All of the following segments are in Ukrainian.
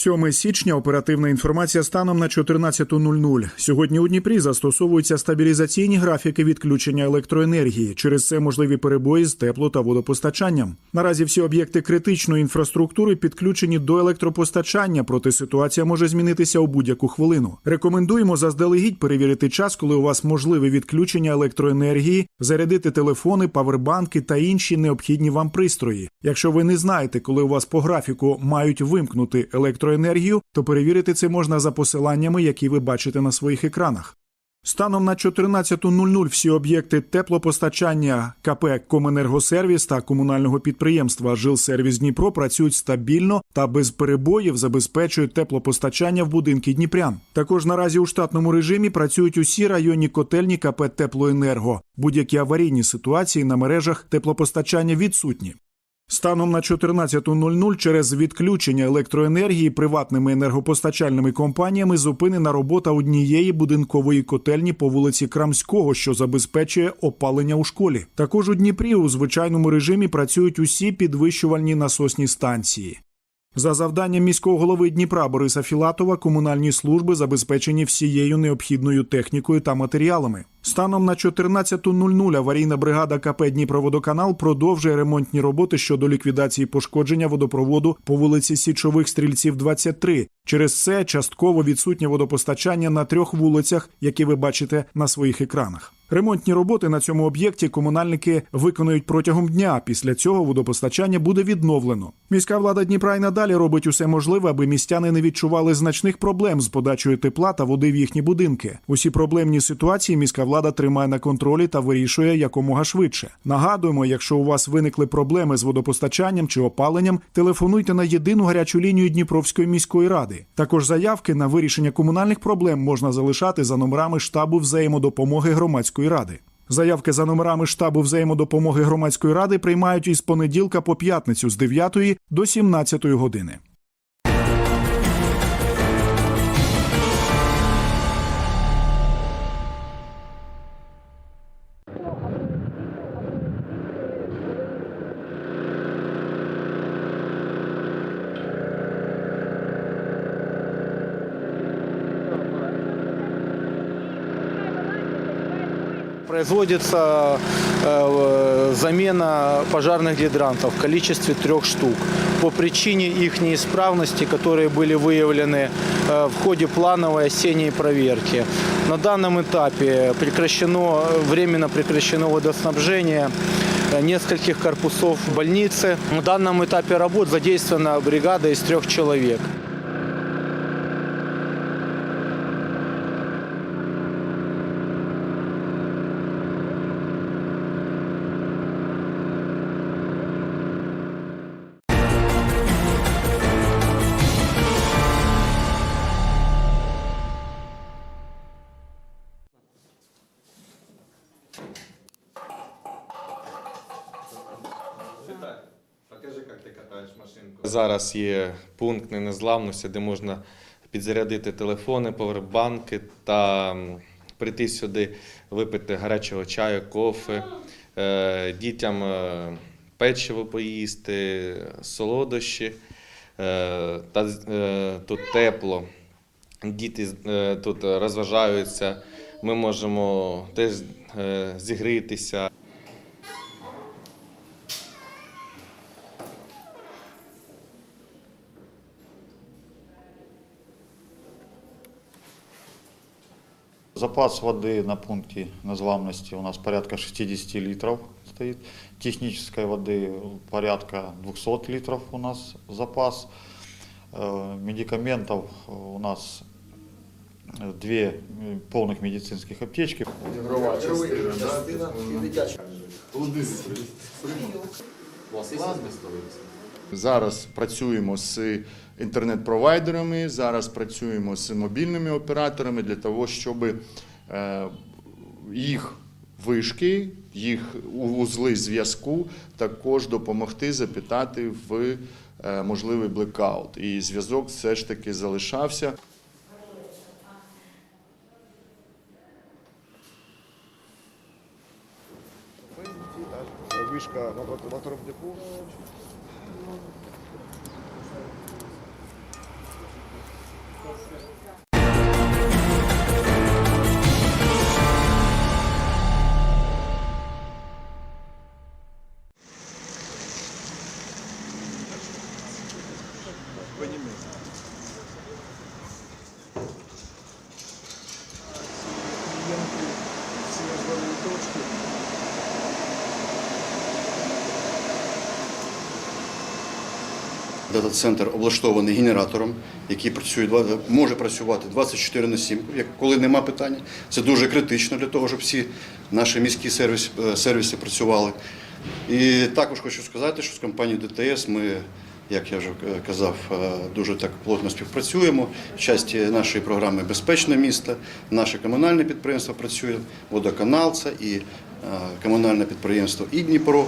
7 січня оперативна інформація станом на 14.00. Сьогодні у Дніпрі застосовуються стабілізаційні графіки відключення електроенергії. Через це можливі перебої з тепло та водопостачанням. Наразі всі об'єкти критичної інфраструктури підключені до електропостачання, проте ситуація може змінитися у будь-яку хвилину. Рекомендуємо заздалегідь перевірити час, коли у вас можливе відключення електроенергії, зарядити телефони, павербанки та інші необхідні вам пристрої. Якщо ви не знаєте, коли у вас по графіку мають вимкнути електроенергію, то перевірити це можна за посиланнями, які ви бачите на своїх екранах. Станом на 14.00 всі об'єкти теплопостачання КП Коменергосервіс та комунального підприємства Жилсервіс Дніпро працюють стабільно та без перебоїв забезпечують теплопостачання в будинки Дніпрян. Також наразі у штатному режимі працюють усі районні котельні КП Теплоенерго. Будь-які аварійні ситуації на мережах теплопостачання відсутні. Станом на 14.00 через відключення електроенергії приватними енергопостачальними компаніями зупинена робота однієї будинкової котельні по вулиці Крамського, що забезпечує опалення у школі. Також у Дніпрі у звичайному режимі працюють усі підвищувальні насосні станції. За завданням міського голови Дніпра Бориса Філатова комунальні служби забезпечені всією необхідною технікою та матеріалами. Станом на 14.00 аварійна бригада КП Дніпроводоканал продовжує ремонтні роботи щодо ліквідації пошкодження водопроводу по вулиці Січових стрільців 23. Через це частково відсутнє водопостачання на трьох вулицях, які ви бачите на своїх екранах. Ремонтні роботи на цьому об'єкті комунальники виконують протягом дня. Після цього водопостачання буде відновлено. Міська влада Дніпра й надалі робить усе можливе, аби містяни не відчували значних проблем з подачею тепла та води в їхні будинки. Усі проблемні ситуації міська влада тримає на контролі та вирішує якомога швидше. Нагадуємо, якщо у вас виникли проблеми з водопостачанням чи опаленням, телефонуйте на єдину гарячу лінію Дніпровської міської ради. Також заявки на вирішення комунальних проблем можна залишати за номерами штабу взаємодопомоги громадської ради. Заявки за номерами штабу взаємодопомоги громадської ради приймають із понеділка по п'ятницю з 9 до 17 години. Производится э, замена пожарных гидрантов в количестве трех штук по причине их неисправности, которые были выявлены э, в ходе плановой осенней проверки. На данном этапе прекращено, временно прекращено водоснабжение э, нескольких корпусов больницы. На данном этапе работ задействована бригада из трех человек. Зараз є пункт незламності, де можна підзарядити телефони, повербанки та прийти сюди, випити гарячого чаю, кофе, е, дітям е, печиво поїсти, солодощі. Е, Та тут тепло. Діти тут розважаються. Ми можемо теж зігрітися. Запас воды на пункте незламности у нас порядка 60 литров стоит. Технической воды порядка 200 литров у нас запас. Э, Медикаментов у нас две э, полных медицинских аптечки. Зараз працюємо з інтернет-провайдерами, зараз працюємо з мобільними операторами для того, щоб е, їх вишки, їх узли зв'язку також допомогти запитати в е, можливий блекаут. І зв'язок все ж таки залишався. Вишка на депо. Клиенты все ждали точки. Дата-центр облаштований генератором, який працює, може працювати 24 на 7, як- коли нема питання. Це дуже критично для того, щоб всі наші міські сервіс, е, сервіси працювали. І також хочу сказати, що з компанією ДТС ми, як я вже е, казав, е, дуже так плотно співпрацюємо. Часті нашої програми Безпечне місто, наше комунальне підприємство працює, водоканал це і комунальне підприємство і Дніпро.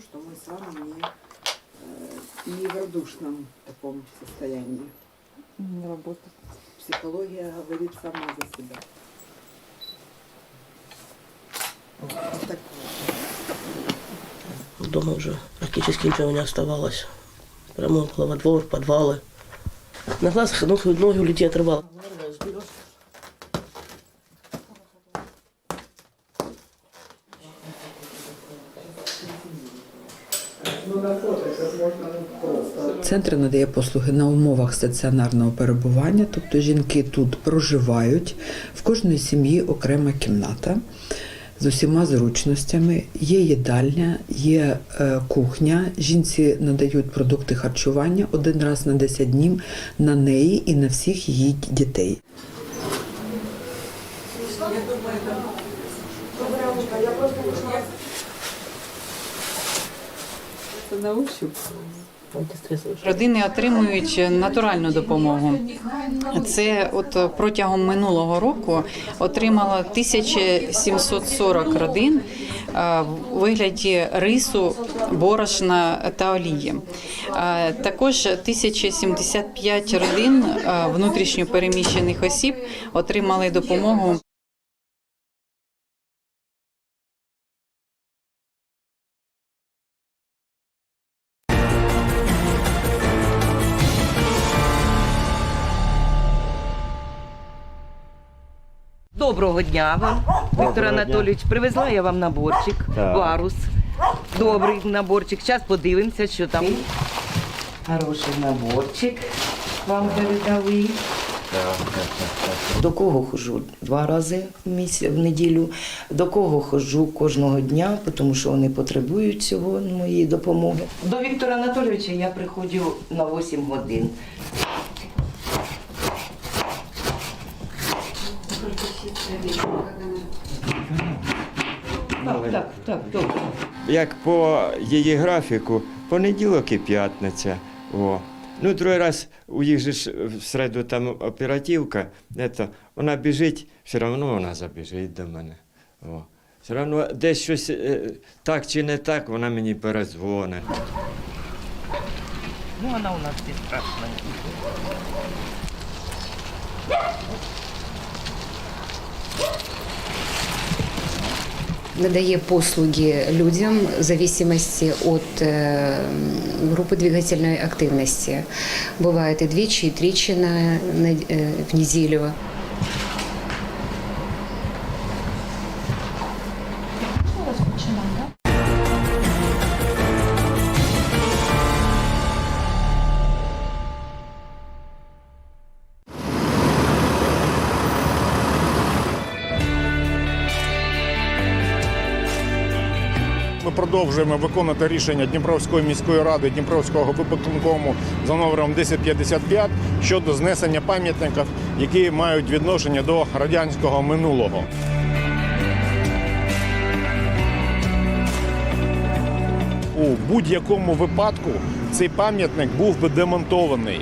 Том, что мы с вами не, э, не в радушном таком состоянии. Работа. Психология говорит сама за себя. Вот так. Дома уже практически ничего не оставалось. Ремонт было во двор, подвалы. На глазах ну, ноги у людей отрывало. Центр надає послуги на умовах стаціонарного перебування, тобто жінки тут проживають. В кожної сім'ї окрема кімната з усіма зручностями. Є їдальня, є е, кухня. Жінці надають продукти харчування один раз на 10 днів на неї і на всіх її дітей. На ощупь. Родини отримують натуральну допомогу. Це от протягом минулого року отримало 1740 родин в вигляді рису, борошна та олії. Також 1075 родин внутрішньо переміщених осіб отримали допомогу Доброго дня вам, Віктор Анатолійович. Привезла я вам наборчик, варус. Добрий наборчик. Зараз подивимося, що там. Хороший наборчик вам передали. До кого ходжу два рази в місяць в неділю, до кого ходжу кожного дня, тому що вони потребують цього моєї допомоги. До Віктора Анатолійовича я приходжу на 8 годин. Так, добре. як по її графіку, понеділок і п'ятниця. О. Ну, другий раз у їх же ж в середу там оперативка, ето, вона біжить, все одно вона забіжить до мене. О. Все одно десь щось е, так чи не так, вона мені перезвонить. Ну, вона у нас не страшна. надає послуги людям в зависимости от э, группы двигательной активности. Бывает и двічі, и тричі на, на, э, в неделю. Продовжуємо виконувати рішення Дніпровської міської ради Дніпровського виконкому за номером 1055 щодо знесення пам'ятників, які мають відношення до радянського минулого. У будь-якому випадку цей пам'ятник був би демонтований.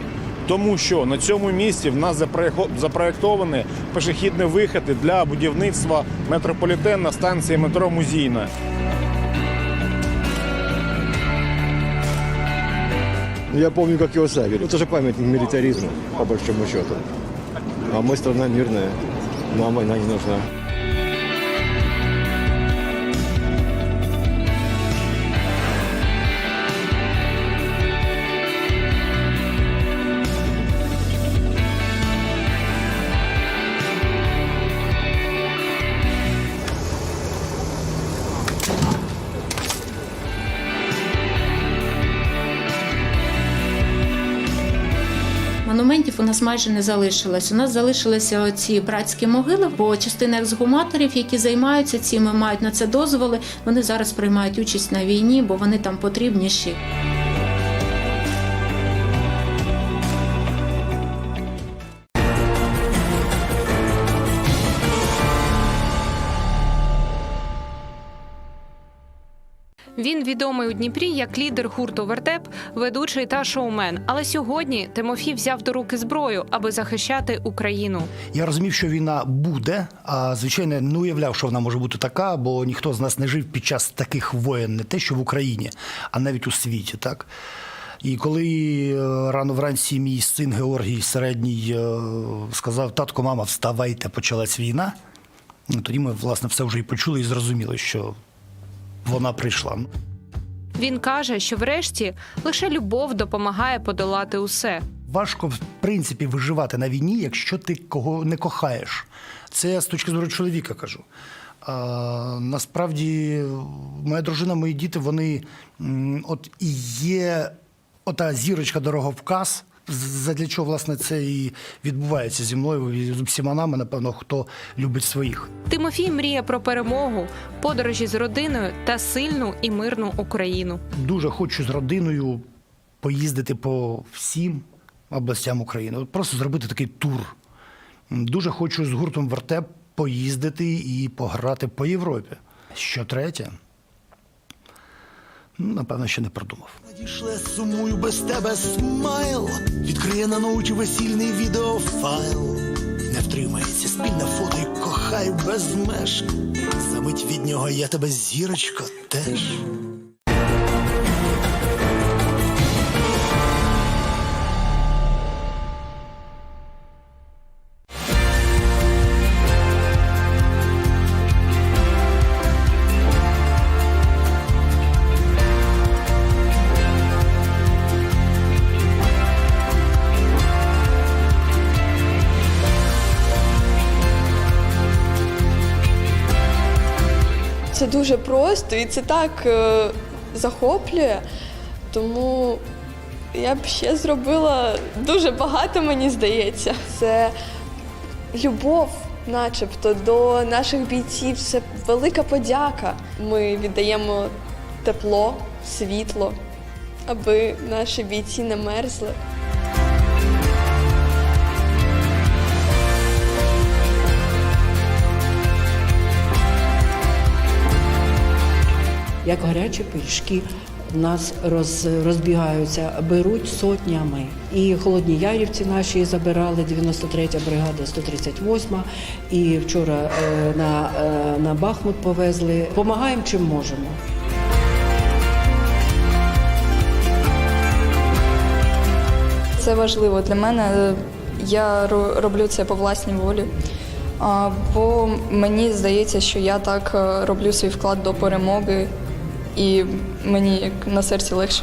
Тому що на цьому місці в нас запроєктовані пішохідні виходи для будівництва метрополітен на станції метро Музійна. Я помню, как его ставили. Это же памятник милитаризма, по большому счету. А мы страна мирная. Нам война не нужна. У нас майже не залишилось. У нас залишилися ці братські могили, бо частина ексгуматорів, які займаються цими, мають на це дозволи. Вони зараз приймають участь на війні, бо вони там потрібніші. Він відомий у Дніпрі як лідер гурту Вертеп, ведучий та шоумен. Але сьогодні Тимофій взяв до руки зброю, аби захищати Україну. Я розумів, що війна буде, а звичайно не уявляв, що вона може бути така, бо ніхто з нас не жив під час таких воєн, не те, що в Україні, а навіть у світі. Так? І коли е, рано вранці мій син Георгій середній е, сказав: татко, мама, вставайте, почалась війна. Ну, тоді ми, власне, все вже і почули і зрозуміли, що вона прийшла. Він каже, що врешті лише любов допомагає подолати усе. Важко, в принципі, виживати на війні, якщо ти кого не кохаєш. Це я з точки зору чоловіка кажу. А, насправді, моя дружина, мої діти, вони от і є ота зірочка дороговказ. Задля чого, власне, це і відбувається зі мною і з всіма нами, напевно, хто любить своїх. Тимофій мріє про перемогу, подорожі з родиною та сильну і мирну Україну. Дуже хочу з родиною поїздити по всім областям України. Просто зробити такий тур. Дуже хочу з гуртом Вертеп поїздити і пограти по Європі. Що третє? Ну, Напевно, ще не продумав. Надійшле, сумую без тебе смайл. Відкриє на ноуті весільний відеофайл. Не втримається спільне фото і кохай без меж. Замить від нього я тебе зірочко теж. Дуже просто і це так е, захоплює. Тому я б ще зробила дуже багато, мені здається. Це любов, начебто, до наших бійців. Це велика подяка. Ми віддаємо тепло, світло, аби наші бійці не мерзли. Як гарячі пиріжки. Нас роз, розбігаються, беруть сотнями. І холодні ярівці наші забирали 93-я бригада, 138-ма. і вчора е, на, е, на Бахмут повезли. Помагаємо чим можемо. Це важливо для мене. Я роблю це по власній волі. Бо мені здається, що я так е, роблю свій вклад до перемоги, і мені як на серці легше.